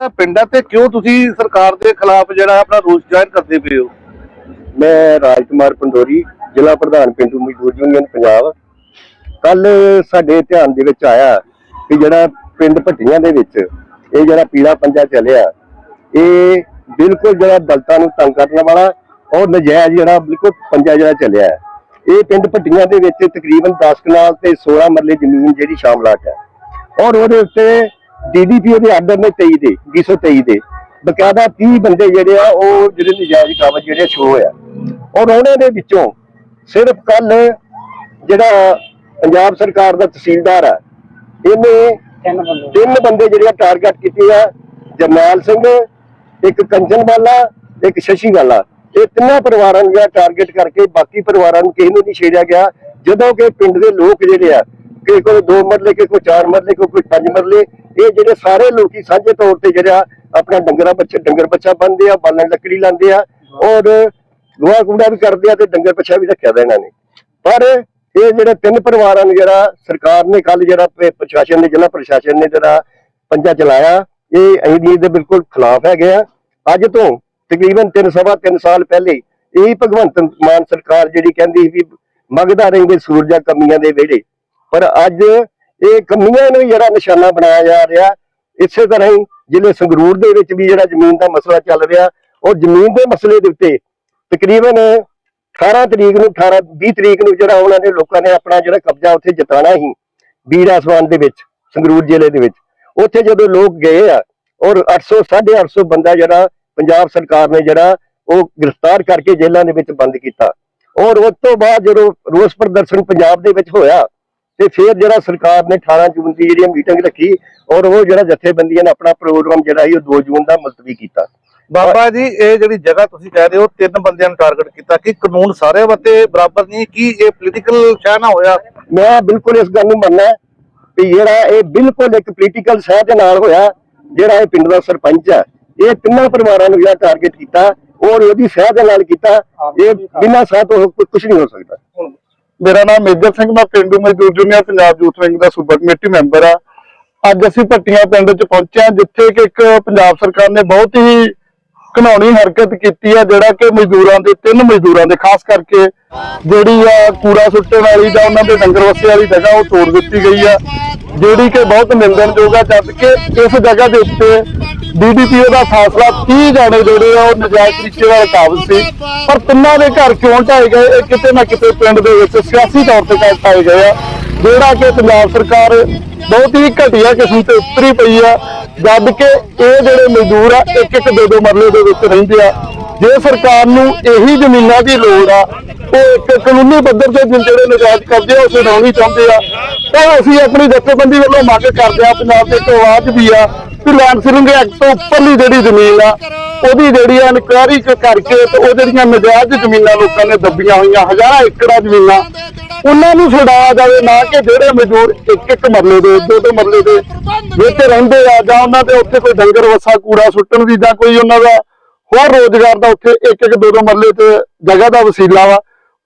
ਪਿੰਡਾਂ ਤੇ ਕਿਉਂ ਤੁਸੀਂ ਸਰਕਾਰ ਦੇ ਖਿਲਾਫ ਜਿਹੜਾ ਆਪਣਾ ਰੋਸ ਜ਼ਾਹਿਰ ਕਰਦੇ ਪਏ ਹੋ? ਮੈਂ ਰਾਜਕੁਮਾਰ ਪੰਡੋਰੀ, ਜ਼ਿਲ੍ਹਾ ਪ੍ਰਧਾਨ ਪਿੰਡੂ ਮਜ਼ਦੂਰ ਯੂਨੀਅਨ ਪੰਜਾਬ। ਕੱਲ ਸਾਡੇ ਧਿਆਨ ਦੇ ਵਿੱਚ ਆਇਆ ਕਿ ਜਿਹੜਾ ਪਿੰਡ ਭੱਟੀਆਂ ਦੇ ਵਿੱਚ ਇਹ ਜਿਹੜਾ ਪੀਲਾ ਪੰਜਾ ਚੱਲਿਆ, ਇਹ ਬਿਲਕੁਲ ਜਿਹੜਾ ਦਲਤਾਂ ਨੂੰ ਤੰਗ ਕਰਨ ਵਾਲਾ ਔਰ ਨਜਾਇਜ਼ ਜਿਹੜਾ ਬਿਲਕੁਲ ਪੰਜਾ ਜਿਹੜਾ ਚੱਲਿਆ ਇਹ ਪਿੰਡ ਭੱਟੀਆਂ ਦੇ ਵਿੱਚ ਤਕਰੀਬਨ 10 ਕਨਾਲ ਤੇ 16 ਮਰਲੇ ਜ਼ਮੀਨ ਜਿਹੜੀ ਸ਼ਾਮਲਾਟ ਹੈ। ਔਰ ਉਹਦੇ ਉੱਤੇ ਡੀਡੀਪੀ ਦੇ ਆਰਡਰ ਨੇ 23 ਦੇ 223 ਦੇ। ਬਕਾਇਦਾ 30 ਬੰਦੇ ਜਿਹੜੇ ਆ ਉਹ ਜਿਹੜੇ ਨਜਾਇਜ਼ ਕਾਬਜ਼ ਜਿਹੜੇ ਸ਼ੋ ਹੋਇਆ। ਔਰ ਉਹਨਾਂ ਦੇ ਵਿੱਚੋਂ ਸਿਰਫ ਕੱਲ ਜਿਹੜਾ ਪੰਜਾਬ ਸਰਕਾਰ ਦਾ ਤਹਿਸੀਲਦਾਰ ਆ ਇਹਨੇ ਤਿੰਨ ਬੰਦੇ। ਜਿਹੜੇ ਟਾਰਗੇਟ ਕੀਤੇ ਆ ਜਰਨੈਲ ਸਿੰਘ ਇੱਕ ਕੰਚਨ ਵਾਲਾ ਇੱਕ ਸ਼ਸ਼ੀ ਵਾਲਾ ਇਹ ਤਿੰਨਾਂ ਪਰਿਵਾਰਾਂ ਨੂੰ ਟਾਰਗੇਟ ਕਰਕੇ ਬਾਕੀ ਪਰਿਵਾਰਾਂ ਨੂੰ ਕਿਸੇ ਨੂੰ ਨਹੀਂ ਛੇੜਿਆ ਗਿਆ। ਜਦੋਂ ਕਿ ਪਿੰਡ ਦੇ ਲੋਕ ਜਿਹੜੇ ਆ ਕਿ ਕੋਈ ਦੋ ਮਰਲੇ, ਕਿ ਕੋਈ ਚਾਰ ਮਰਲੇ ਕੋਈ ਕੋਈ ਪੰਜ ਮਰਲੇ, ਇਹ ਜਿਹੜੇ ਸਾਰੇ ਲੋਕੀ ਸਾਂਝੇ ਤੌਰ ਤੇ ਜਿਹੜਾ ਆਪਣਾ ਡੰਗਰਾਂ ਬੱਚੇ ਡੰਗਰ ਬੱਚਾ ਬੰਨਦੇ ਆ ਬਾਲਣ ਲੱਕੜੀ ਲਾਉਂਦੇ ਆ, ਔਰ ਗੋਹਾ ਕੂੜਾ ਵੀ ਕਰਦੇ ਆ ਤੇ ਡੰਗਰ ਬੱਚਾ ਵੀ ਰੱਖਿਆ ਦਾ ਇਹਨਾਂ ਨੇ। ਪਰ ਇਹ ਜਿਹੜੇ ਤਿੰਨ ਪਰਿਵਾਰਾਂ ਨੂੰ ਜਿਹੜਾ ਸਰਕਾਰ ਨੇ ਕੱਲ ਜਿਹੜਾ ਪ੍ਰਸ਼ਾਸਨ ਨੇ, ਜ਼ਿਲ੍ਹਾ ਪ੍ਰਸ਼ਾਸਨ ਨੇ ਜਿਹੜਾ ਪੰਜਾ ਚਲਾਇਆ, ਇਹ ਅਸੀਂ ਦੇ ਬਿਲਕੁਲ ਖਿਲਾਫ ਹੈਗੇ ਆ। ਅੱਜ ਤੋਂ ਤਕਰੀਬਨ 3 ਸਵਾ 3 ਸਾਲ ਪਹਿਲੇ ਇਹ ਭਗਵੰਤ ਮਾਨ ਸਰਕਾਰ ਜਿਹੜੀ ਕਹਿੰਦੀ ਸੀ ਵੀ ਮੰਗਦਾ ਰਹਿੰਦੇ ਸੂਰਜਾ ਕਮੀਆਂ ਦੇ ਵਿਹੜੇ ਪਰ ਅੱਜ ਇਹ ਕਮੀਆਂ ਨੂੰ ਜਿਹੜਾ ਨਿਸ਼ਾਨਾ ਬਣਾਇਆ ਜਾ ਰਿਹਾ, ਇਸੇ ਤਰ੍ਹਾਂ ਹੀ ਜ਼ਿਲ੍ਹੇ ਸੰਗਰੂਰ ਦੇ ਵਿੱਚ ਵੀ ਜਿਹੜਾ ਜ਼ਮੀਨ ਦਾ ਮਸਲਾ ਚੱਲ ਰਿਹਾ, ਉਹ ਜ਼ਮੀਨ ਦੇ ਮਸਲੇ ਦੇ ਉੱਤੇ ਤਕਰੀਬਨ 18 ਤਰੀਕ ਨੂੰ 18 20 ਤਰੀਕ ਨੂੰ ਜਿਹੜਾ ਉਹਨਾਂ ਨੇ ਲੋਕਾਂ ਨੇ ਆਪਣਾ ਜਿਹੜਾ ਕਬਜ਼ਾ ਉੱਥੇ ਜਤਾਣਾ ਸੀ ਬੀੜ ਆਸਮਾਨ ਦੇ ਵਿੱਚ, ਸੰਗਰੂਰ ਜ਼ਿਲ੍ਹੇ ਦੇ ਵਿੱਚ। ਉੱਥੇ ਜਦੋਂ ਲੋਕ ਗਏ ਆ, ਔਰ 800 850 ਬੰਦਾ ਜਿਹੜਾ ਪੰਜਾਬ ਸਰਕਾਰ ਨੇ ਜਿਹੜਾ ਉਹ ਗ੍ਰਿਫਤਾਰ ਕਰਕੇ ਜੇਲ੍ਹਾਂ ਦੇ ਵਿੱਚ ਬੰਦ ਕੀਤਾ। ਔਰ ਉਸ ਤੋਂ ਬਾਅਦ ਜਦੋਂ ਰੋਸ ਪ੍ਰਦਰਸ਼ਨ ਪੰਜਾਬ ਦੇ ਵਿੱਚ ਹੋਇਆ ਤੇ ਫਿਰ ਜਿਹੜਾ ਸਰਕਾਰ ਨੇ 18 ਜੂਨ ਦੀ ਜਿਹੜੀ ਮੀਟਿੰਗ ਰੱਖੀ ਔਰ ਉਹ ਜਿਹੜਾ ਜਥੇਬੰਦੀਆਂ ਨੇ ਆਪਣਾ ਪ੍ਰੋਗਰਾਮ ਜਿਹੜਾ ਸੀ ਉਹ 2 ਜੂਨ ਦਾ ਮੁਲਤਵੀ ਕੀਤਾ। ਬਾਬਾ ਜੀ ਇਹ ਜਿਹੜੀ ਜਗ੍ਹਾ ਤੁਸੀਂ ਕਹਿ ਰਹੇ ਹੋ ਤਿੰਨ ਬੰਦਿਆਂ ਨੂੰ ਟਾਰਗੇਟ ਕੀਤਾ। ਕਿ ਕਾਨੂੰਨ ਸਾਰਿਆਂ ਵਾਸਤੇ ਬਰਾਬਰ ਨਹੀਂ? ਕੀ ਇਹ ਪੋਲੀਟੀਕਲ ਸ਼ਹਿ ਨਾ ਹੋਇਆ? ਮੈਂ ਬਿਲਕੁਲ ਇਸ ਗੱਲ ਨੂੰ ਮੰਨਣਾ ਕਿ ਜਿਹੜਾ ਇਹ ਬਿਲਕੁਲ ਇੱਕ ਪੋਲੀਟੀਕਲ ਸਹਿ ਦੇ ਨਾਲ ਹੋਇਆ ਜਿਹੜਾ ਇਹ ਪਿੰਡ ਦਾ ਸਰਪੰਚ ਹੈ ਇਹ ਤਿੰਨਾਂ ਪਰਿਵਾਰਾਂ ਨੂੰ ਜਿਹੜਾ ਟਾਰਗੇਟ ਕੀਤਾ ਔਰ ਉਹਦੀ ਸਹਿ ਦੇ ਨਾਲ ਕੀਤਾ ਇਹ ਬਿਨਾਂ ਸਹਿ ਤੋਂ ਕੁਝ ਨਹੀਂ ਹੋ ਸਕਦਾ। ਮੇਰਾ ਨਾਮ ਮੇਜਰ ਸਿੰਘ, ਮੈਂ ਪਿੰਡੂ ਮਜ਼ਦੂਰ ਯੂਨੀਅਨ ਪੰਜਾਬ ਯੂਥ ਵਿੰਗ ਦਾ ਸੂਬਾ ਕਮੇਟੀ ਮੈਂਬਰ ਆ ਅੱਜ ਅਸੀਂ ਭੱਟੀਆਂ ਪਿੰਡ 'ਚ ਪਹੁੰਚੇ ਹਾਂ, ਜਿੱਥੇ ਕਿ ਇੱਕ ਪੰਜਾਬ ਸਰਕਾਰ ਨੇ ਬਹੁਤ ਹੀ ਘਿਨਾਉਣੀ ਹਰਕਤ ਕੀਤੀ ਆ ਜਿਹੜਾ ਕਿ ਮਜ਼ਦੂਰਾਂ ਦੇ, ਤਿੰਨ ਮਜ਼ਦੂਰਾਂ ਦੇ, ਖਾਸ ਕਰਕੇ ਜਿਹੜੀ ਆ ਕੂੜਾ ਸੁੱਟਣ ਵਾਲੀ ਜਾਂ ਉਹਨਾਂ ਦੇ ਡੰਗਰ ਵੱਸੇ ਵਾਲੀ ਜਗ੍ਹਾ ਉਹ ਤੋੜ ਦਿੱਤੀ ਗਈ ਆ। ਜਿਹੜੀ ਕਿ ਬਹੁਤ ਨਿੰਦਣਯੋਗ ਆ ਜਦ ਕਿ ਇਸ ਜਗ੍ਹਾ ਦੇ ਉੱਤੇ ਡੀਡੀਪੀਓ ਦਾ ਫੈਸਲਾ 30 ਜਾਣੇ ਜਿਹੜੇ ਆ, ਉਹ ਨਜਾਇਜ਼ ਤਰੀਕੇ ਨਾਲ ਕਾਬਜ਼ ਸੀ। ਪਰ ਤਿੰਨਾਂ ਦੇ ਘਰ ਕਿਉਂ ਢਾਏ ਗਏ? ਇਹ ਕਿਤੇ ਨਾ ਕਿਤੇ ਪਿੰਡ ਦੇ ਵਿੱਚ ਸਿਆਸੀ ਤੌਰ ਤੇ ਕਰ ਢਾਏ ਗਏ ਆ। ਜਿਹੜਾ ਕਿ ਪੰਜਾਬ ਸਰਕਾਰ ਬਹੁਤ ਹੀ ਘਟੀਆ ਕਿਸਮ ਤੇ ਉਤਰੀ ਪਈ ਆ, ਜਦ ਕਿ ਇਹ ਜਿਹੜੇ ਮਜ਼ਦੂਰ ਆ, ਇੱਕ ਇੱਕ ਦੋ ਦੋ ਮਰਲੇ ਦੇ ਵਿੱਚ ਰਹਿੰਦੇ ਆ। ਜੇ ਸਰਕਾਰ ਨੂੰ ਇਹੀ ਜ਼ਮੀਨਾਂ ਦੀ ਲੋੜ ਆ, ਉਹ ਇੱਕ ਕਾਨੂੰਨੀ ਪੱਧਰ ਤੇ ਜਿਹੜੇ ਨਜਾਇਜ਼ ਕਰਦੇ ਆ, ਉਹ ਛਡਾਉਣੀ ਚਾਹੁੰਦੇ ਆ, ਤਾਂ ਅਸੀਂ ਆਪਣੀ ਜਥੇਬੰਦੀ ਵੱਲੋਂ ਮੰਗ ਕਰਦੇ ਆ, ਪੰਜਾਬ ਦੇ ਤੋਂ ਆਵਾਜ਼ ਵੀ ਆ ਕਿ ਲੈਂਡ ਸੀਲਿੰਗ ਐਕਟ ਤੋਂ ਉੱਪਰਲੀ ਜਿਹੜੀ ਜ਼ਮੀਨ ਆ, ਉਹਦੀ ਜਿਹੜੀ ਆ ਇਨਕੁਆਇਰੀ ਕਰਕੇ ਤੇ ਉਹ ਜਿਹੜੀਆਂ ਨਜਾਇਜ਼ ਜ਼ਮੀਨਾਂ ਲੋਕਾਂ ਨੇ ਦੱਬੀਆਂ ਹੋਈਆਂ, ਹਜ਼ਾਰਾਂ ਏਕੜਾਂ ਜ਼ਮੀਨਾਂ ਉਹਨਾਂ ਨੂੰ ਛੁਡਾਇਆ ਜਾਵੇ, ਨਾ ਕਿ ਜਿਹੜੇ ਮਜ਼ਦੂਰ ਇੱਕ ਇੱਕ ਮਰਲੇ ਦੇ, ਦੋ ਦੋ ਮਰਲੇ ਦੇ ਵਿੱਚ ਰਹਿੰਦੇ ਆ, ਜਾਂ ਉਹਨਾਂ ਦੇ ਉੱਥੇ ਕੋਈ ਡੰਗਰ ਵਸਾ, ਕੂੜਾ ਸੁੱਟਣ ਦੀ ਜਾਂ ਕੋਈ ਉਹਨਾਂ ਦਾ ਹੋਰ ਰੋਜ਼ਗਾਰ ਦਾ ਉੱਥੇ ਇੱਕ ਇੱਕ, ਦੋ ਦੋ ਮਰਲੇ ਤੇ ਜਗ੍ਹਾ ਦਾ ਵਸੀਲਾ ਵਾ,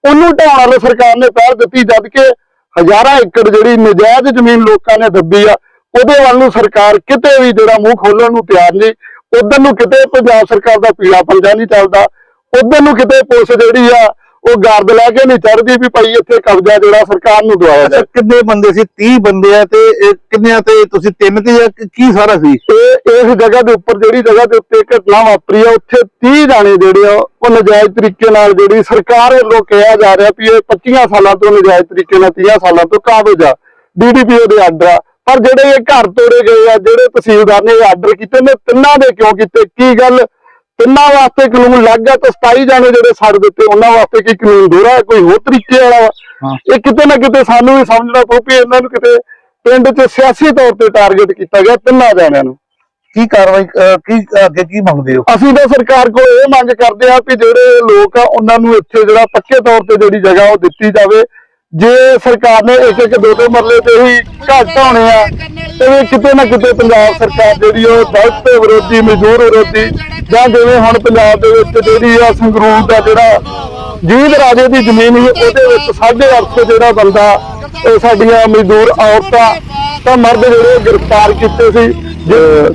ਉਹਨੂੰ ਢਾਉਣ ਵਾਲੇ ਸਰਕਾਰ ਨੇ ਪਹਿਲ ਦਿੱਤੀ, ਜਦ ਕਿ ਹਜ਼ਾਰਾਂ ਏਕੜ ਜਿਹੜੀ ਨਜਾਇਜ਼ ਜ਼ਮੀਨ ਲੋਕਾਂ ਨੇ ਦੱਬੀ ਆ, ਉਹਦੇ ਵੱਲ ਨੂੰ ਸਰਕਾਰ ਕਿਤੇ ਵੀ ਜਿਹੜਾ ਮੂੰਹ ਖੋਲਣ ਨੂੰ ਤਿਆਰ ਨਹੀਂ, ਉਧਰ ਨੂੰ ਕਿਤੇ ਪੰਜਾਬ ਸਰਕਾਰ ਦਾ ਪੀਲਾ ਪੰਜਾ ਨਹੀਂ ਚੱਲਦਾ, ਉਧਰ ਨੂੰ ਕਿਤੇ ਪੁਲਿਸ ਜਿਹੜੀ ਆ ਉਹ ਗਾਰਦ ਲੈ ਕੇ ਨਹੀਂ ਚੜਦੀ ਵੀ ਭਾਈ ਇੱਥੇ ਕਬਜ਼ਾ ਜਿਹੜਾ ਸਰਕਾਰ ਨੂੰ ਦਵਾਇਆ ਅੱਛਾ ਜਾਏ। ਕਿੰਨੇ ਬੰਦੇ ਸੀ? 30 ਬੰਦੇ ਆ ਤੇ ਇਹ ਕਿੰਨਿਆਂ ਤੇ? ਤੁਸੀਂ ਤਿੰਨ ਤੇ ਕੀ- ਸਾਰਾ ਸੀ? ਤੇ ਇਸ ਜਗ੍ਹਾ ਦੇ ਉੱਪਰ ਜਿਹੜੀ ਜਗ੍ਹਾ ਦੇ ਉੱਤੇ ਘਟਨਾ ਵਾਪਰੀ ਆ ਉੱਥੇ 30 ਜਾਣੇ ਜਿਹੜੇ ਆ ਉਹ ਨਜਾਇਜ਼ ਤਰੀਕੇ ਨਾਲ ਜਿਹੜੀ ਸਰਕਾਰ ਵੱਲੋਂ ਕਿਹਾ ਜਾ ਰਿਹਾ ਵੀ ਇਹ 25 ਸਾਲਾਂ ਤੋਂ ਨਜਾਇਜ਼ ਤਰੀਕੇ ਨਾਲ 30 ਸਾਲਾਂ ਤੋਂ ਕਾਬਜ਼ ਆ। ਡੀਡੀਪੀਓ ਦੇ ਆਰਡਰ ਆ। ਪਰ ਜਿਹੜੇ ਇਹ ਘਰ ਤੋੜੇ ਗਏ ਆ ਜਿਹੜੇ ਤਹਿਸੀਲਦਾਰ ਨੇ ਇਹ ਆਰਡਰ ਕੀਤੇ ਨੇ ਤਿੰਨਾਂ ਦੇ ਕਿਉਂ ਕੀਤੇ? ਕੀ ਗੱਲ? ਤਿੰਨਾਂ ਵਾਸਤੇ ਕਾਨੂੰਨ ਲੱਗ ਗਿਆ ਤੇ 27 ਜਾਣੇ ਜਿਹੜੇ ਛੱਡ ਦਿੱਤੇ ਉਹਨਾਂ ਵਾਸਤੇ ਕੀ ਕਾਨੂੰਨ ਦੋਹਰਾ? ਕੋਈ ਹੋਰ ਤਰੀਕੇ ਵਾਲਾ। ਇਹ ਕਿਤੇ ਨਾ ਕਿਤੇ ਸਾਨੂੰ ਵੀ ਸਮਝਣਾ ਪਊ ਵੀ ਇਹਨਾਂ ਨੂੰ ਕਿਤੇ ਪਿੰਡ 'ਚ ਸਿਆਸੀ ਤੌਰ ਤੇ ਟਾਰਗੇਟ ਕੀਤਾ ਗਿਆ ਤਿੰਨਾਂ ਜਾਣਿਆਂ ਨੂੰ ਕੀ ਕਾਰਵਾਈ ਕੀ ਅੱਗੇ ਕੀ ਮੰਗਦੇ ਹੋ ਅਸੀਂ ਤਾਂ ਸਰਕਾਰ ਕੋਲ ਇਹ ਮੰਗ ਕਰਦੇ ਆ ਕਿ ਜਿਹੜੇ ਲੋਕ ਆ ਉਹਨਾਂ ਨੂੰ ਇੱਥੇ ਜਿਹੜਾ ਪੱਕੇ ਤੌਰ ਤੇ ਜਿਹੜੀ ਜਗ੍ਹਾ ਉਹ ਦਿੱਤੀ ਜਾਵੇ ਜੇ ਸਰਕਾਰ ਨੇ ਇੱਕ ਇੱਕ ਦੋ ਦੋ ਮਰਲੇ ਤੇ ਹੀ ਘਰ ਢਾਉਣੇ ਆ, ਤੇ ਇਹ ਕਿਤੇ ਨਾ ਕਿਤੇ ਪੰਜਾਬ ਸਰਕਾਰ ਜਿਹੜੀ ਉਹ ਦਲਿਤ ਵਿਰੋਧੀ, ਮਜ਼ਦੂਰ ਵਿਰੋਧੀ, ਜਾਂ ਜਿਵੇਂ ਹੁਣ ਪੰਜਾਬ ਦੇ ਵਿੱਚ ਜਿਹੜੀ ਆ ਸੰਗਰੂਰ ਦਾ ਜਿਹੜਾ ਜੀਂਦ ਰਾਜੇ ਦੀ ਜ਼ਮੀਨ ਸੀ, ਉਹਦੇ ਵਿੱਚ 850 ਜਿਹੜਾ ਬੰਦਾ, ਉਹ ਸਾਡੀਆਂ ਮਜ਼ਦੂਰ ਔਰਤਾਂ ਤਾਂ ਮਰਦ ਜਿਹੜੇ ਗ੍ਰਿਫਤਾਰ ਕੀਤੇ ਸੀ।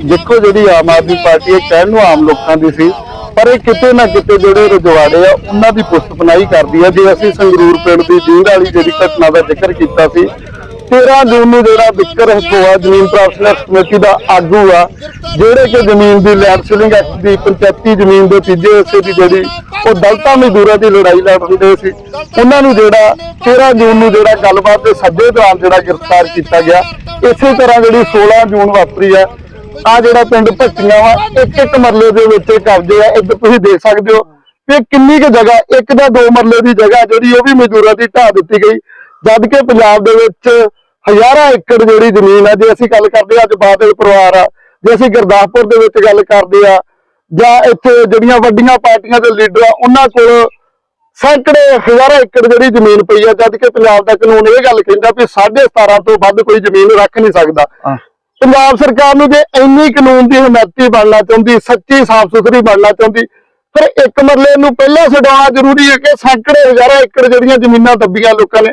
ਦੇਖੋ ਜਿਹੜੀ ਆਮ ਆਦਮੀ ਪਾਰਟੀ ਇਹ ਕਹਿਣ ਨੂੰ ਆਮ ਲੋਕਾਂ ਦੀ ਸੀ ਪਰ ਇਹ ਕਿਤੇ ਨਾ ਕਿਤੇ ਜਿਹੜੇ ਰਜਵਾੜੇ ਆ, ਉਹਨਾਂ ਦੀ ਪੁਸਤਪਨਾਈ ਕਰਦੀ ਆ। ਜੇ ਅਸੀਂ ਸੰਗਰੂਰ ਪਿੰਡ ਦੀ ਜੀਂਦ ਵਾਲੀ ਜਿਹੜੀ ਘਟਨਾ ਦਾ ਜ਼ਿਕਰ ਕੀਤਾ ਸੀ 13 ਜੂਨ ਨੂੰ ਜਿਹੜਾ ਵਿਕਰ ਹਕੋਆ ਜ਼ਮੀਨ ਪ੍ਰਾਪਤੀਆਂ ਕਮੇਟੀ ਦਾ ਆਗੂ ਆ, ਜਿਹੜੇ ਕਿ ਜ਼ਮੀਨ ਦੀ ਲੈਂਡ ਸੀਲਿੰਗ ਐਕਟ ਦੀ ਪੰਚਾਇਤੀ ਜ਼ਮੀਨ ਦੇ ਤੀਜੇ ਹਿੱਸੇ ਦੀ ਜਿਹੜੀ ਉਹ ਦਲਤਾਂ ਮਜ਼ਦੂਰਾਂ ਦੀ ਲੜਾਈ ਲੜ ਰਹੇ ਸੀ, ਉਹਨਾਂ ਨੂੰ ਜਿਹੜਾ 13 ਜੂਨ ਨੂੰ ਜਿਹੜਾ ਗੱਲਬਾਤ ਦੇ ਸੱਦੇ ਦੌਰਾਨ ਜਿਹੜਾ ਗ੍ਰਿਫਤਾਰ ਕੀਤਾ ਗਿਆ। ਇਸੇ ਤਰ੍ਹਾਂ ਜਿਹੜੀ 16 ਜੂਨ ਵਾਪਰੀ ਆ ਆ ਜਿਹੜਾ ਪਿੰਡ ਭੱਟੀਆਂ ਵਾ, ਇੱਕ ਇੱਕ ਮਰਲੇ ਦੇ ਵਿੱਚ ਇਹ ਕਬਜ਼ੇ ਆ ਇੱਧਰ ਤੁਸੀਂ ਦੇਖ ਸਕਦੇ ਹੋ ਵੀ ਕਿੰਨੀ ਕੁ ਜਗ੍ਹਾ, ਇੱਕ ਜਾਂ ਦੋ ਮਰਲੇ ਦੀ ਜਗ੍ਹਾ ਜਿਹੜੀ ਉਹ ਵੀ ਮਜ਼ਦੂਰਾਂ ਦੀ ਢਾਹ ਦਿੱਤੀ ਗਈ। ਜਦ ਕਿ ਪੰਜਾਬ ਦੇ ਵਿੱਚ ਹਜ਼ਾਰਾਂ ਏਕੜ ਜਿਹੜੀ ਜ਼ਮੀਨ ਆ, ਜੇ ਅਸੀਂ ਗੱਲ ਕਰਦੇ ਆ ਅੱਜ ਬਾਦਲ ਪਰਿਵਾਰ ਆ, ਜੇ ਅਸੀਂ ਗੁਰਦਾਸਪੁਰ ਦੇ ਵਿੱਚ ਗੱਲ ਕਰਦੇ ਆ ਜਾਂ ਇੱਥੇ ਜਿਹੜੀਆਂ ਵੱਡੀਆਂ ਪਾਰਟੀਆਂ ਦੇ ਲੀਡਰ ਆ, ਉਹਨਾਂ ਕੋਲ ਸੈਂਕੜੇ, ਹਜ਼ਾਰਾਂ ਏਕੜ ਜਿਹੜੀ ਜ਼ਮੀਨ ਪਈ ਆ, ਜਦ ਕਿ ਪੰਜਾਬ ਦਾ ਕਾਨੂੰਨ ਇਹ ਗੱਲ ਕਹਿੰਦਾ ਵੀ 17.5 ਤੋਂ ਵੱਧ ਕੋਈ ਜ਼ਮੀਨ ਰੱਖ ਨਹੀਂ ਸਕਦਾ। ਪੰਜਾਬ ਸਰਕਾਰ ਨੂੰ ਜੇ ਇੰਨੀ ਕਾਨੂੰਨ ਦੀ ਹਮਾਇਤੀ ਬਣਨਾ ਚਾਹੁੰਦੀ ਸੱਚੀ ਸਾਫ਼ ਸੁਥਰੀ ਬਣਨਾ ਚਾਹੁੰਦੀ ਫਿਰ ਇੱਕ ਮਰਲੇ ਨੂੰ ਪਹਿਲਾਂ ਛਡਾਉਣਾ ਜ਼ਰੂਰੀ ਹੈ ਕਿ ਸੈਂਕੜੇ ਹਜ਼ਾਰਾਂ ਏਕੜ ਜਿਹੜੀਆਂ ਜ਼ਮੀਨਾਂ ਦੱਬੀਆਂ ਲੋਕਾਂ ਨੇ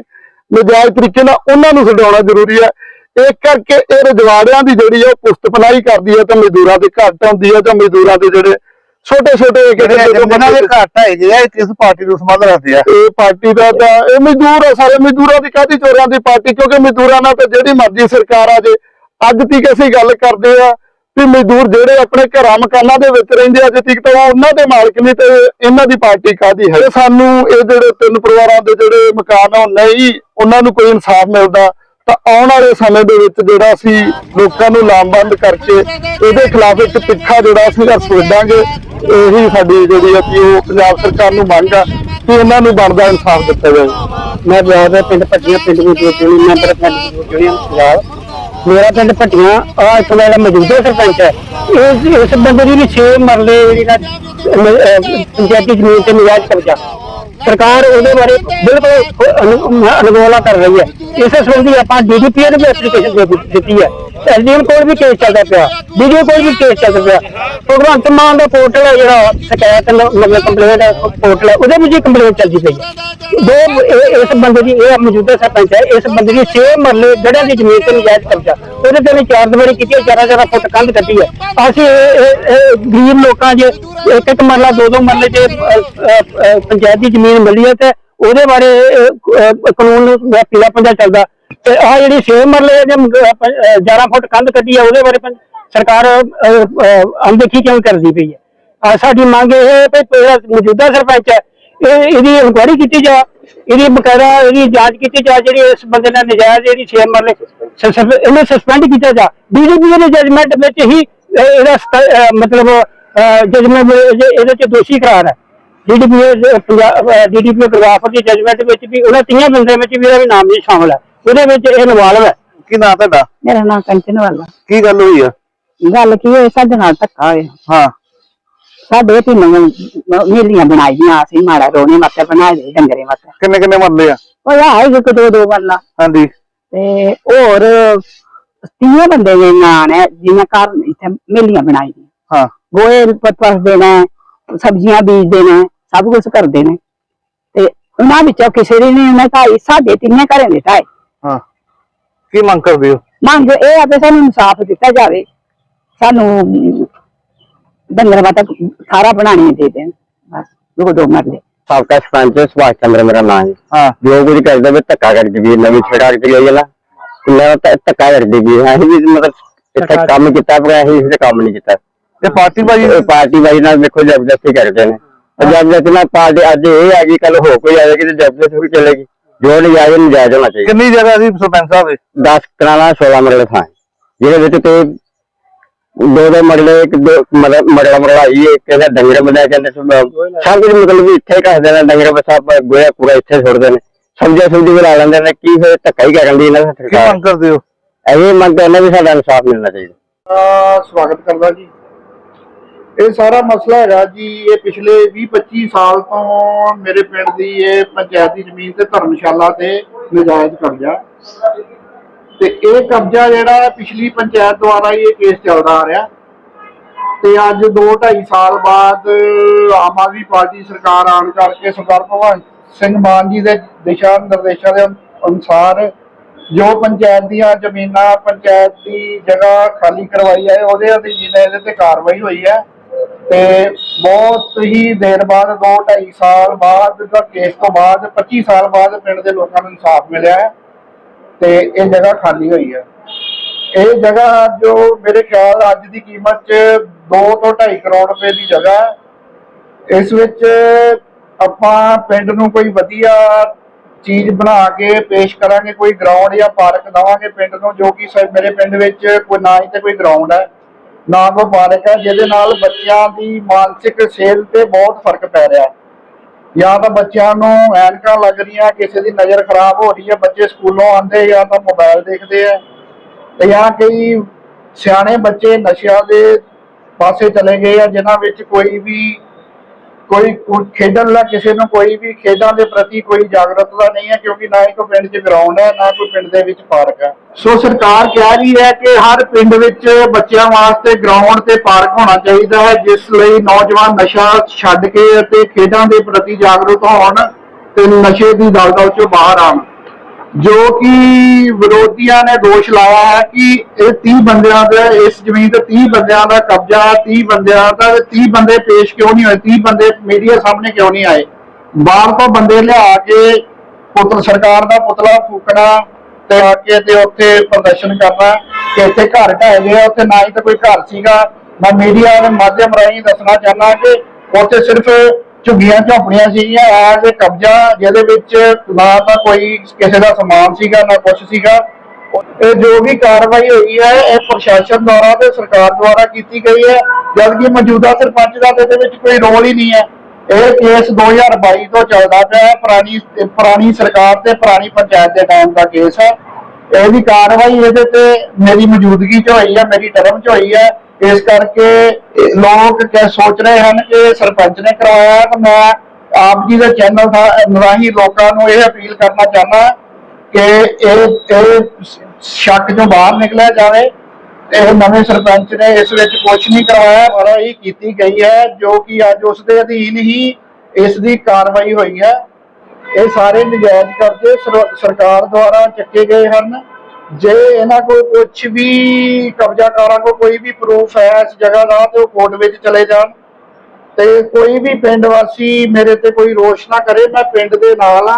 ਨਜਾਇਜ਼ ਤਰੀਕੇ ਨਾਲ ਉਹਨਾਂ ਨੂੰ ਛਡਾਉਣਾ ਜ਼ਰੂਰੀ ਹੈ। ਇਸ ਕਰਕੇ ਇਹ ਰਜਵਾੜਿਆਂ ਦੀ ਜਿਹੜੀ ਹੈ ਉਹ ਪੁਸਤਪਨਾਈ ਕਰਦੀ ਹੈ ਤੇ ਮਜ਼ਦੂਰਾਂ ਦੇ ਘੱਟ ਆਉਂਦੀ ਹੈ ਤੇ ਮਜ਼ਦੂਰਾਂ ਦੇ ਜਿਹੜੇ ਛੋਟੇ ਛੋਟੇ ਜਿਹਨਾਂ ਦੇ ਘਾਟ ਆ ਇਹ ਕਿਸ ਪਾਰਟੀ ਨੂੰ ਸੰਬੰਧ ਰੱਖਦੇ ਆ। ਇਹ ਪਾਰਟੀ ਦਾ ਤਾਂ ਇਹ ਮਜ਼ਦੂਰ ਆ ਸਾਰੇ ਮਜ਼ਦੂਰਾਂ ਦੀ ਕਾਹਦੀ ਚੋਰਾਂ ਦੀ ਪਾਰਟੀ ਕਿਉਂਕਿ ਮਜ਼ਦੂਰਾਂ ਨਾਲ ਤਾਂ ਜਿਹੜੀ ਮਰਜ਼ੀ ਸਰਕਾਰ ਆ ਜੇ ਅੱਜ ਤੱਕ ਅਸੀਂ ਗੱਲ ਕਰਦੇ ਆ ਵੀ ਮਜ਼ਦੂਰ ਜਿਹੜੇ ਆਪਣੇ ਘਰਾਂ ਮਕਾਨਾਂ ਦੇ ਵਿੱਚ ਰਹਿੰਦੇ ਅੱਜ ਤੱਕ ਤਾਂ ਉਹ ਉਹਨਾਂ ਦੇ ਮਾਲਕ ਨਹੀਂ ਤੇ ਇਹਨਾਂ ਦੀ ਪਾਰਟੀ ਕਾਹਦੀ ਹੈ? ਸਾਨੂੰ ਇਹ ਜਿਹੜੇ ਤਿੰਨ ਪਰਿਵਾਰਾਂ ਦੇ ਜਿਹੜੇ ਮਕਾਨ ਉਹ ਨਹੀਂ, ਉਹਨਾਂ ਨੂੰ ਕੋਈ ਇਨਸਾਫ ਮਿਲਦਾ। ਤਾਂ ਆਉਣ ਵਾਲੇ ਸਮੇਂ ਦੇ ਵਿੱਚ ਜਿਹੜਾ ਅਸੀਂ ਲੋਕਾਂ ਨੂੰ ਲਾਮਬੰਦ ਕਰਕੇ ਇਹਦੇ ਖਿਲਾਫ ਇੱਕ ਤਿੱਖਾ ਜਿਹੜਾ ਸੰਘਰਸ਼ ਵਿੱਢਾਂਗੇ ਇਹੀ ਸਾਡੀ ਜਿਹੜੀ ਹੈ ਕਿ ਉਹ ਪੰਜਾਬ ਸਰਕਾਰ ਨੂੰ ਮੰਗ ਆ ਕਿ ਇਹਨਾਂ ਨੂੰ ਬਣਦਾ ਇਨਸਾਫ ਦਿੱਤਾ ਜਾਵੇ। ਮੈਂ ਬਿਹਾਰ ਦੇ ਪਿੰਡ ਪੱਟੀਆਂ ਪਿੰਡ ਵਿੱਚ ਜੁੜੀ ਮੈਂਬਰ ਪਿੰਡ ਜੁੜੀਆਂ ਪੰਜਾਬ। ਮੇਰਾ ਪਿੰਡ ਪੱਟੀਆਂ ਆ ਦਾ ਜਿਹੜਾ ਮੌਜੂਦਾ ਸਰਪੰਚ ਹੈ ਇਸ ਇਸ ਬੰਦੇ ਦੀ ਵੀ 6 ਮਰਲੇ ਜਿਹੜੀ ਨਾ ਪੰਚਾਇਤੀ ਜ਼ਮੀਨ ਤੇ ਨਜਾਇਜ਼ ਕਬਜ਼ਾ। ਸਰਕਾਰ ਉਹਦੇ ਬਾਰੇ ਬਿਲਕੁਲ ਅਨੁ- ਅਨੁਗੋਲਾ ਕਰ ਰਹੀ ਹੈ। ਇਸ ਸੰਬੰਧੀ ਆਪਾਂ ਡੀਡੀਪੀ ਨੂੰ ਵੀ ਐਪਲੀਕੇਸ਼ਨ ਦਿੱਤੀ- ਹੈ। ਐਸਡੀਐਮ ਕੋਲ ਵੀ ਕੇਸ ਚੱਲਦਾ ਪਿਆ। ਵੀਡੀਓ ਕੋਲ ਵੀ ਕੇਸ ਚੱਲਦਾ ਪਿਆ। ਭਗਵੰਤ ਮਾਨ ਦਾ ਪੋਰਟਲ ਹੈ ਜਿਹੜਾ ਸ਼ਿਕਾਇਤ ਮਤਲਬ ਕੰਪਲੇਂਟ ਪੋਰਟਲ ਹੈ। ਉਹਦੇ ਵਿੱਚ ਹੀ ਕੰਪਲੇਂਟ ਚੱਲਦੀ ਪਈ। ਦੋ ਇਸ ਬੰਦੇ ਦੀ ਇਹ ਮੌਜੂਦਾ ਸਰਪੰਚ ਹੈ। ਇਸ ਬੰਦੇ ਦੀ 6 ਮਰਲੇ ਗੜਿਆਂ ਦੀ ਜ਼ਮੀਨ ਤੇ ਨਜਾਇਜ਼ ਕਬਜ਼ਾ। ਉਹਦੇ ਤੇ ਉਹਨੇ ਚਾਰ ਦੀਵਾਰੀ ਕੀਤੀ ਹੈ। 11 11 ਫੁੱਟ ਕੰਧ ਕੱਢੀ ਹੈ। ਅਸੀਂ ਗਰੀਬ ਲੋਕਾਂ 'ਚ ਇੱਕ ਇੱਕ ਮਰਲਾ ਦੋ ਦੋ ਮਰਲੇ 'ਚ ਪੰਚਾਇਤ ਦੀ ਜ਼ਮੀਨ ਮਿਲੀ ਹੈ ਤੇ ਉਹਦੇ ਬਾਰੇ ਕਾਨੂੰਨ ਦਾ ਪੀਲਾ ਪੰਜਾ ਚੱਲਦਾ। ਤੇ ਆ ਜਿਹੜੀ 6 ਮਰਲੇ ਜਾਂ 11 ਫੁੱਟ ਕੰਧ ਕੱਢੀ ਹੈ ਉਹਦੇ ਬਾਰੇ ਸਰਕਾਰ ਅਣਦੇਖੀ ਕਿਉਂ ਕਰਦੀ ਪਈ ਹੈ? ਆ ਸਾਡੀ ਮੰਗ ਇਹ ਹੈ ਕਿ ਜਿਹੜਾ ਮੌਜੂਦਾ ਸਰਪੰਚ ਹੈ, ਇਹ, ਇਹਦੀ ਇਨਕੁਆਇਰੀ ਕੀਤੀ ਜਾ, ਇਹਦੀ ਬਕਾਇਦਾ, ਇਹਦੀ ਜਾਂਚ ਕੀਤੀ ਜਾ, ਜਿਹੜੀ ਇਸ ਬੰਦੇ ਨਾਲ ਨਜਾਇਜ਼ ਜਿਹੜੀ ਛੇ ਮਰਲੇ ਇਹਨੂੰ ਸਸਪੈਂਡ ਕੀਤਾ ਜਾ। ਡੀਜੀਪੀ ਦੇ ਜਜਮੈਂਟ ਵਿੱਚ ਹੀ ਇਹਦਾ ਮਤਲਬ ਜਜਮੈਂਟ ਇਹਦੇ ਚ ਦੋਸ਼ੀ ਕਰਾਰ ਹੈ। ਡੀਡੀਪੀ ਪੰਜਾਬ ਡੀਡੀਪੀ ਗੁਰਦਾਸਪੁਰ ਦੀ ਜਜਮੈਂਟ ਵਿੱਚ ਵੀ ਉਹਨਾਂ ਤੀਆਂ ਬੰਦਿਆਂ ਵਿੱਚ ਵੀ ਇਹਦਾ ਵੀ ਨਾਮ ਵੀ ਸ਼ਾਮਲ ਹੈ। ਉਹਦੇ ਵਿੱਚ ਇਹ ਇਨਵੋਲਵ ਹੈ। ਕੀ ਨਾਂ ਤੁਹਾਡਾ? ਮੇਰਾ ਨਾਮ ਕੰਚਨ ਵਾਲਾ। ਕੀ ਗੱਲ ਹੋਈ ਆ? ਗੱਲ ਕੀ ਹੋਈ? ਸਾਡੇ ਨਾਲ ਧੱਕਾ ਹੋਇਆ। ਹਾਂ। ਸਾਡੇ ਤਿੰਨ ਮੇਲੀਆਂ ਬਣਾਈਆਂ ਸੀ ਮਾੜਾ ਰੋਣੇ ਵਾਸਤੇ ਬਣਾਏ ਦੇ ਡੰਗਰੇ ਵਾਸਤੇ ਕਿੰਨੇ ਕਿੰਨੇ ਮਰਲੇ ਆ? ਉਹ ਆ ਇੱਕ ਦੋ ਦੋ ਵਾਲਾ ਹਾਂਜੀ। ਤੇ ਹੋਰ ਤੀਏ ਬੰਦੇ ਦੇ ਨਾਂ ਨੇ ਜਿਨ੍ਹਾਂ ਘਰ ਇੱਥੇ ਮੇਲੀਆਂ ਬਣਾਈਆਂ ਹਾਂ। ਗੋਏ ਪਤਵਸ ਦੇਣਾ ਸਬਜ਼ੀਆਂ ਬੀਜਦੇ ਨੇ। ਸਭ ਕੁਝ ਕਰਦੇ ਨੇ। ਤੇ ਉਹਨਾਂ ਵਿੱਚੋਂ ਕਿਸੇ ਦੀ ਨਹੀਂ ਉਹਨੇ ਢਾਈ ਸਾਡੇ ਤਿੰਨੇ ਘਰਾਂ ਦੇ ਢਾਈ ਹਾਂ। ਕੀ ਮੰਗ ਕਰਦੇ ਹੋ? ਮੰਗ ਇਹ ਆ ਵੀ ਸਾਨੂੰ ਇਨਸਾਫ ਦਿੱਤਾ ਜਾਵੇ। ਸਾਨੂੰ ਡੰਗਰ ਵਾਟਾ ਸਾਰਾ ਬਣਾਣੇ ਦੇ ਦੇਣ। ਬਸ ਦੋ ਦੋ। ਮਰਲੇ ਸਾਬਕਾ ਸਰਪੰਚ ਸੁਭਾਸ਼ ਚੰਦਰ ਮੇਰਾ ਨਾਮ ਹੈ ਹਾਂ। ਜੋ ਕੁਝ ਕਰਦਾ ਵੀ ਧੱਕਾ ਕਰਦੀ ਵੀ ਨਵੀਂ ਛੇੜਾ ਕੇ ਲਈ ਜਲਾ ਮੈਂ ਤਾਂ ਧੱਕਾ ਕਰਦੀ ਵੀ ਹੈ ਵੀ ਮਤਲਬ ਇੱਥੇ ਕੰਮ ਕੀਤਾ ਪਰ ਇਸੇ ਕੰਮ ਨਹੀਂ ਕੀਤਾ। ਇਹ ਪਾਰਟੀ ਬਾਜੀ ਇਹ ਪਾਰਟੀ ਵਾਈ ਨਾਲ ਦੇਖੋ ਜ਼ਬਰਦਸਤੀ ਕਰਦੇ ਨੇ। ਤੇ ਜ਼ਬਰਦਸਤੀ ਨਾਲ ਪਾਰਟੀ ਅੱਜ ਇਹ ਆ ਗਈ ਕੱਲ ਹੋ ਕੋਈ ਆਏਗੀ ਤੇ ਜ਼ਬਰਦਸਤੀ ਵੀ ਚੱਲੇਗੀ। ਜੋ ਨਹੀਂ ਜਾਇਜ਼ ਨਹੀਂ ਜਾਇਜ਼ ਹੋਣਾ ਚਾਹੀਦਾ। ਕਿੰਨੀ ਜਗ੍ਹਾ ਸੀ ਸਰਪੰਚ ਸਾਹਿਬ ਇਹ? 10 ਕਨਾਲਾ 16 ਮਰਲੇ ਥਾਂ ਹੈ, ਜਿਹਦੇ ਵਿੱਚ ਤੇ ਦੋ ਦੋ ਮਰਲੇ ਇੱਕ ਦੋ ਮਰ- ਮਰਲਾ ਮਰਲਾਈ ਹੈ ਕਹਿੰਦਾ ਡੰਗਰ ਬੰਦਾ ਕਹਿੰਦੇ ਸਭ ਸਭ ਕੁਝ ਮਤਲਬ ਵੀ ਇੱਥੇ ਕੱਢਦੇ ਨੇ ਡੰਗਰ ਬਸਾ ਗੋਇਆ ਪੂਰਾ ਇੱਥੇ ਛੱਡਦੇ ਨੇ ਸਬਜ਼ੀਆਂ ਸੁਬਜ਼ੀ ਵੀ ਲਾ ਲੈਂਦੇ ਨੇ ਕੀ ਫਿਰ ਧੱਕਾ ਹੀ ਕਰਨ ਦੀ ਇਹਨਾਂ ਦੀ ਕੀ ਸਰਕਾਰ। ਮੰਗ ਕਰਦੇ ਹੋ? ਇਹ ਮੰਗ ਕਰਨਾ ਵੀ ਸਾਡਾ ਇਨਸਾਫ ਮਿਲਣਾ ਚਾਹੀਦਾ। ਦਾ ਸਵਾਗਤ ਕਰਦਾ ਜੀ। ਇਹ ਸਾਰਾ ਮਸਲਾ ਹੈਗਾ ਜੀ, ਇਹ ਪਿਛਲੇ 20-25 ਸਾਲ ਤੋਂ ਮੇਰੇ ਪਿੰਡ ਦੀ ਇਹ ਪੰਚਾਇਤੀ ਜ਼ਮੀਨ ਤੇ ਧਰਮਸ਼ਾਲਾ ਤੇ ਨਜਾਇਜ਼ ਕਬਜ਼ਾ। ਤੇ ਇਹ ਕਬਜ਼ਾ ਜਿਹੜਾ ਪਿਛਲੀ ਪੰਚਾਇਤ ਦੁਆਰਾ ਇਹ ਕੇਸ ਚੱਲਦਾ ਆ ਰਿਹਾ। ਤੇ ਅੱਜ 2-2.5 ਸਾਲ ਬਾਅਦ ਆਮ ਆਦਮੀ ਪਾਰਟੀ ਸਰਕਾਰ ਆਉਣ ਕਰਕੇ ਸਰਦਾਰ ਭਗਵੰਤ ਸਿੰਘ ਮਾਨ ਜੀ ਦੇ ਦਿਸ਼ਾ ਨਿਰਦੇਸ਼ਾਂ ਦੇ ਅਨੁਸਾਰ ਜੋ ਪੰਚਾਇਤ ਦੀਆਂ ਜ਼ਮੀਨਾਂ, ਪੰਚਾਇਤ ਦੀ ਜਗ੍ਹਾ ਖਾਲੀ ਕਰਵਾਈ ਹੈ, ਉਹਦੇ ਅਧੀਨ ਇਹਦੇ ਤੇ ਕਾਰਵਾਈ ਹੋਈ ਹੈ। ਤੇ ਬਹੁਤ ਹੀ ਦੇਰ ਬਾਅਦ 2 2.5 ਸਾਲ ਬਾਅਦ ਦਾ ਕੇਸ ਤੋਂ ਬਾਅਦ 25 ਸਾਲ ਬਾਅਦ ਪਿੰਡ ਦੇ ਲੋਕਾਂ ਨੂੰ ਇਨਸਾਫ ਮਿਲਿਆ ਹੈ ਤੇ ਇਹ ਜਗ੍ਹਾ ਖਾਲੀ ਹੋਈ ਹੈ। ਇਹ ਜਗ੍ਹਾ ਜੋ ਮੇਰੇ ਖਿਆਲ ਅੱਜ ਦੀ ਕੀਮਤ 'ਚ 2 ਤੋਂ 2.5 ਕਰੋੜ ਰੁਪਏ ਦੀ ਜਗ੍ਹਾ ਹੈ। ਇਸ ਵਿੱਚ ਆਪਾਂ ਪਿੰਡ ਨੂੰ ਕੋਈ ਵਧੀਆ ਚੀਜ਼ ਬਣਾ ਕੇ ਪੇਸ਼ ਕਰਾਂਗੇ, ਕੋਈ ਗਰਾਊਂਡ ਜਾਂ ਪਾਰਕ ਦਵਾਂਗੇ ਪਿੰਡ ਨੂੰ, ਜੋ ਕਿ ਮੇਰੇ ਪਿੰਡ ਵਿੱਚ ਕੋਈ ਨਾ ਹੀ ਤੇ ਕੋਈ ਗਰਾਊਂਡ ਹੈ। ਨਾ ਕੋਈ ਹੈ, ਜਿਹਦੇ ਨਾਲ ਬੱਚਿਆਂ ਦੀ ਮਾਨਸਿਕ ਸਿਹਤ ਤੇ ਬਹੁਤ ਫ਼ਰਕ ਪੈ ਰਿਹਾ ਹੈ। ਜਾਂ ਤਾਂ ਬੱਚਿਆਂ ਨੂੰ ਐਨਕਾਂ ਲੱਗ ਰਹੀਆਂ, ਕਿਸੇ ਦੀ ਨਜ਼ਰ ਖਰਾਬ ਹੋ ਰਹੀ ਹੈ, ਬੱਚੇ ਸਕੂਲੋਂ ਆਉਂਦੇ ਜਾਂ ਤਾਂ ਮੋਬਾਈਲ ਦੇਖਦੇ ਆ ਤੇ ਜਾਂ ਕਈ ਸਿਆਣੇ ਬੱਚੇ ਨਸ਼ਿਆਂ ਦੇ ਪਾਸੇ ਚਲੇ ਗਏ ਆ, ਜਿਨ੍ਹਾਂ ਵਿੱਚ ਕੋਈ ਵੀ ਕੋਈ ਖੇਡਣ ਦਾ ਕਿਸੇ ਨੂੰ ਕੋਈ ਵੀ ਖੇਡਾਂ ਦੇ ਪ੍ਰਤੀ ਕੋਈ ਜਾਗਰੂਕਤਾ ਨਹੀਂ ਹੈ, ਕਿਉਂਕਿ ਨਾ ਹੀ ਕੋਈ ਪਿੰਡ 'ਚ ਗਰਾਊਂਡ ਹੈ, ਨਾ ਕੋਈ ਪਿੰਡ ਦੇ ਵਿੱਚ ਪਾਰਕ ਹੈ। ਸੋ ਸਰਕਾਰ ਕਹਿ ਰਹੀ ਹੈ ਕਿ ਹਰ ਪਿੰਡ ਵਿੱਚ ਬੱਚਿਆਂ ਵਾਸਤੇ ਗਰਾਊਂਡ ਤੇ ਪਾਰਕ ਹੋਣਾ ਚਾਹੀਦਾ ਹੈ, ਜਿਸ ਲਈ ਨੌਜਵਾਨ ਨਸ਼ਾ ਛੱਡ ਕੇ ਅਤੇ ਖੇਡਾਂ ਦੇ ਪ੍ਰਤੀ ਜਾਗਰੂਕ ਹੋਣ ਤੇ ਨਸ਼ੇ ਦੀ ਦਲਦਲ 'ਚੋਂ ਬਾਹਰ ਆਉਣ। ਜੋ ਕਿ ਵਿਰੋਧੀਆਂ ਨੇ ਦੋਸ਼ ਲਾਇਆ ਹੈ ਕਿ ਇਹ 30 ਬੰਦਿਆਂ ਦਾ, ਇਸ ਜ਼ਮੀਨ ਤੇ 30 ਬੰਦਿਆਂ ਦਾ ਕਬਜ਼ਾ 30 ਬੰਦਿਆਂ ਦਾ 30 ਬੰਦੇ ਪੇਸ਼ ਕਿਉਂ ਨਹੀਂ ਹੋਏ? 30 ਬੰਦੇ ਮੀਡੀਆ ਸਾਹਮਣੇ ਕਿਉਂ ਨਹੀਂ ਆਏ? ਬਾਹਰ ਤੋਂ ਬੰਦੇ ਲਿਆ ਕੇ ਪੁੱਤਰ, ਸਰਕਾਰ ਦਾ ਪੁਤਲਾ ਫੂਕਣਾ ਤੇ ਆ ਕੇ ਤੇ ਉੱਥੇ ਪ੍ਰਦਰਸ਼ਨ ਕਰਨਾ ਕਿ ਇੱਥੇ ਘਰ ਢਾਏ ਗਏ ਉੱਥੇ ਨਾ ਹੀ ਤਾਂ ਕੋਈ ਘਰ ਸੀਗਾ। ਮੈਂ ਮੀਡੀਆ ਦੇ ਮਾਧਿਅਮ ਰਾਹੀਂ ਦੱਸਣਾ ਚਾਹੁੰਦਾ ਕਿ ਉੱਥੇ ਸਿਰਫ ਝੁੱਗੀਆਂ ਝੌਂਪੜੀਆਂ ਸੀਗੀਆਂ ਆ ਕੇ ਕਬਜ਼ਾ, ਜਿਹਦੇ ਵਿੱਚ ਨਾ ਤਾਂ ਕੋਈ ਕਿਸੇ ਦਾ ਸਮਾਨ ਸੀਗਾ, ਨਾ ਕੁਝ ਸੀਗਾ। ਇਹ ਜੋ ਵੀ ਕਾਰਵਾਈ ਹੋਈ ਹੈ, ਇਹ ਪ੍ਰਸ਼ਾਸਨ ਦੁਆਰਾ ਤੇ ਸਰਕਾਰ ਦੁਆਰਾ ਕੀਤੀ ਗਈ ਹੈ। ਜਦਕਿ ਮੌਜੂਦਾ ਸਰਪੰਚ ਦਾ ਇਹਦੇ ਵਿੱਚ ਕੋਈ ਰੋਲ ਹੀ ਨਹੀਂ ਹੈ। ਇਹ ਕੇਸ 2022 ਤੋਂ ਚੱਲਦਾ ਪਿਆ ਹੈ। ਪੁਰਾਣੀ ਪੁਰਾਣੀ ਸਰਕਾਰ ਤੇ ਪੁਰਾਣੀ ਪੰਚਾਇਤ ਦੇ ਟਾਈਮ ਦਾ ਕੇਸ ਹੈ। ਇਹਦੀ ਕਾਰਵਾਈ ਇਹਦੇ ਤੇ ਮੇਰੀ ਮੌਜੂਦਗੀ 'ਚ ਹੋਈ ਹੈ, ਮੇਰੀ ਟਰਮ 'ਚ ਹੋਈ ਹੈ। ਇਸ ਕਰਕੇ ਲੋਕ ਕਹਿ ਸੋਚ ਰਹੇ ਹਨ ਕਿ ਸਰਪੰਚ ਨੇ ਕਰਾਇਆ ਤਾਂ ਮੈਂ ਆਪ ਜੀ ਦੇ ਚੈਨਲ ਰਾਹੀਂ ਲੋਕਾਂ ਨੂੰ ਇਹ ਅਪੀਲ ਕਰਨਾ ਚਾਹੁੰਦਾ ਕਿ ਇਹ ਇਹ ਸ਼ੱਕ ਤੋਂ ਬਾਹਰ ਨਿਕਲਿਆ ਜਾਵੇ ਤੇ ਇਹ ਨਵੇਂ ਸਰਪੰਚ ਨੇ ਇਸ ਵਿੱਚ ਕੁਝ ਨਹੀਂ ਕਰਵਾਇਆ ਪਰ ਇਹ ਕੀਤੀ ਗਈ ਹੈ ਜੋ ਕਿ ਅੱਜ ਉਸ ਦੇ ਅਧੀਨ ਹੀ ਇਸ ਦੀ ਕਾਰਵਾਈ ਹੋਈ ਹੈ। ਇਹ ਸਾਰੇ ਨਜਾਇਜ਼ ਕਰਜ਼ੇ ਸਰਕਾਰ ਦੁਆਰਾ ਚੱਕੇ ਗਏ ਹਨ। ਜੇ ਇਹਨਾਂ ਕੋਲ ਕੁਝ ਵੀ ਕਬਜ਼ਾਕਾਰਾਂ ਕੋਲ ਕੋਈ ਵੀ ਪ੍ਰੂਫ ਹੈ ਇਸ ਜਗ੍ਹਾ ਦਾ, ਤੇ ਉਹ ਕੋਰਟ ਵਿੱਚ ਚਲੇ ਜਾਣ। ਤੇ ਕੋਈ ਵੀ ਪਿੰਡ ਵਾਸੀ ਮੇਰੇ ਤੇ ਕੋਈ ਰੋਸ਼ ਨਾ ਕਰੇ, ਮੈਂ ਪਿੰਡ ਦੇ ਨਾਲ ਆ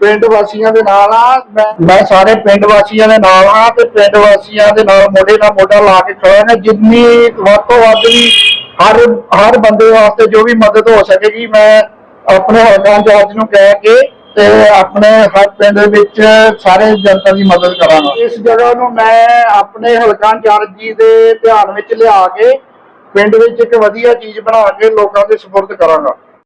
ਪਿੰਡ ਵਾਸੀਆਂ ਦੇ ਨਾਲ ਆ ਮੈਂ ਸਾਰੇ ਪਿੰਡ ਵਾਸੀਆਂ ਦੇ ਨਾਲ ਆ ਤੇ ਪਿੰਡ ਵਾਸੀਆਂ ਦੇ ਨਾਲ ਮੋਢੇ ਨਾਲ ਮੋਢਾ ਲਾ ਕੇ ਖੜਾ ਹਾਂ। ਜਿੰਨੀ ਵੱਧ ਤੋਂ ਵੱਧ ਵੀ ਹਰ ਹਰ ਬੰਦੇ ਵਾਸਤੇ ਜੋ ਵੀ ਮਦਦ ਹੋ ਸਕੇਗੀ, ਮੈਂ ਆਪਣੇ ਹਲਕਾ ਇੰਚਾਰਜ ਨੂੰ ਕਹਿ ਕੇ ਤੇ ਆਪਣੇ ਹਰ ਪਿੰਡ ਵਿੱਚ ਸਾਰੇ ਜਨਤਾ ਦੀ ਮਦਦ ਕਰਾਂਗਾ। ਇਸ ਜਗ੍ਹਾ ਨੂੰ ਮੈਂ ਆਪਣੇ ਹਲਕਾ ਇੰਚਾਰਜ ਜੀ ਦੇ ਧਿਆਨ ਵਿੱਚ ਲਿਆ ਕੇ ਪਿੰਡ ਵਿੱਚ ਇੱਕ ਵਧੀਆ ਚੀਜ਼ ਬਣਾ ਕੇ ਲੋਕਾਂ ਦੇ ਸਪੁਰਦ ਕਰਾਂਗਾ।